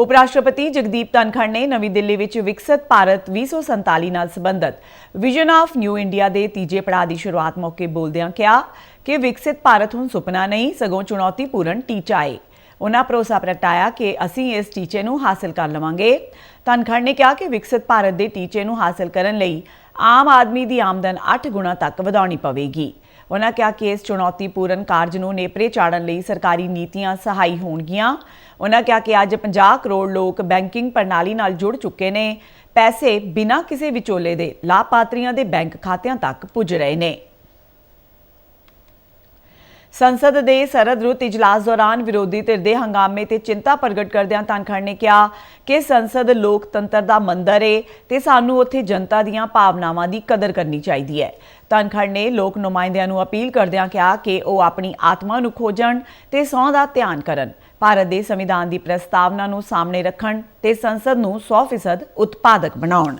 ਉਪ ਰਾਸ਼ਟਰਪਤੀ ਜਗਦੀਪ ਧਨਖੜ ਨੇ ਨਵੀਂ ਦਿੱਲੀ ਵਿੱਚ ਵਿਕਸਿਤ ਭਾਰਤ 2047 ਨਾਲ ਸੰਬੰਧਿਤ ਵਿਜ਼ਨ ਆਫ ਨਿਊ ਇੰਡੀਆ ਦੇ ਤੀਜੇ ਪੜਾਅ ਦੀ ਸ਼ੁਰੂਆਤ ਮੌਕੇ ਬੋਲਦਿਆਂ ਕਿਹਾ ਕਿ ਵਿਕਸਿਤ ਭਾਰਤ ਹੁਣ ਸੁਪਨਾ ਨਹੀਂ, ਸਗੋਂ ਚੁਣੌਤੀਪੂਰਨ ਟੀਚਾ ਹੈ ਉਹਨਾਂ ਭਰੋਸਾ ਪ੍ਰਗਟਾਇਆ ਕਿ ਅਸੀਂ ਇਸ ਟੀਚੇ ਨੂੰ ਹਾਸਲ ਕਰ ਲਵਾਂਗੇ। ਧਨਖੜ ਨੇ ਕਿਹਾ ਕਿ ਵਿਕਸਿਤ ਭਾਰਤ ਦੇ ਟੀਚੇ ਨੂੰ ਹਾਸਲ ਕਰਨ ਲਈ ਆਮ ਆਦਮੀ ਦੀ ਆਮਦਨ 8 ਗੁਣਾ ਤੱਕ ਵਧਾਉਣੀ ਪਵੇਗੀ। ਉਹਨਾਂ ਕਿਹਾ ਕਿ ਇਸ ਚੁਣੌਤੀਪੂਰਨ ਕਾਰਜ ਨੂੰ ਨੇਪਰੇ ਚਾੜਨ ਲਈ ਸਰਕਾਰੀ ਨੀਤੀਆਂ ਸਹਾਈ ਹੋਣਗੀਆਂ। ਉਹਨਾਂ ਕਿਹਾ ਕਿ ਅੱਜ 50 ਕਰੋੜ ਲੋਕ ਬੈਂਕਿੰਗ ਪ੍ਰਣਾਲੀ ਨਾਲ ਜੁੜ ਚੁੱਕੇ ਨੇ। ਪੈਸੇ ਬਿਨਾਂ ਕਿਸੇ ਵਿਚੋਲੇ ਦੇ ਲਾਭਪਾਤਰੀਆਂ ਦੇ ਬੈਂਕ ਖਾਤਿਆਂ ਤੱਕ ਪੁੱਜ ਰਹੇ ਨੇ। ਸੰਸਦ ਦੇ ਸਰਦ ਰੁੱਤ ਇਜਲਾਸ ਦੌਰਾਨ ਵਿਰੋਧੀ ਧਿਰ ਦੇ ਹੰਗਾਮੇ ਤੇ ਚਿੰਤਾ ਪ੍ਰਗਟ ਕਰਦਿਆਂ ਧਨਖੜ ਨੇ ਕਿਹਾ ਕਿ ਸੰਸਦ ਲੋਕਤੰਤਰ ਦਾ ਮੰਦਰ ਏ ਤੇ ਸਾਨੂੰ ਉੱਥੇ ਜਨਤਾ ਦੀਆਂ ਭਾਵਨਾਵਾਂ ਦੀ ਕਦਰ ਕਰਨੀ ਚਾਹੀਦੀ ਹੈ। ਧਨਖੜ ਨੇ ਲੋਕ ਨੁਮਾਇੰਦਿਆਂ ਨੂੰ ਅਪੀਲ ਕਰਦਿਆਂ ਕਿਹਾ ਕਿ ਉਹ ਆਪਣੀ ਆਤਮਾ ਨੂੰ ਖੋਜਣ ਤੇ ਸਹੁੰ ਦਾ ਧਿਆਨ ਕਰਨ। ਭਾਰਤ ਦੇ ਸੰਵਿਧਾਨ ਦੀ ਪ੍ਰਸਤਾਵਨਾ ਨੂੰ ਸਾਹਮਣੇ ਰੱਖਣ ਤੇ ਸੰਸਦ ਨੂੰ 100% ਉਤਪਾਦਕ ਬਣਾਉਣ।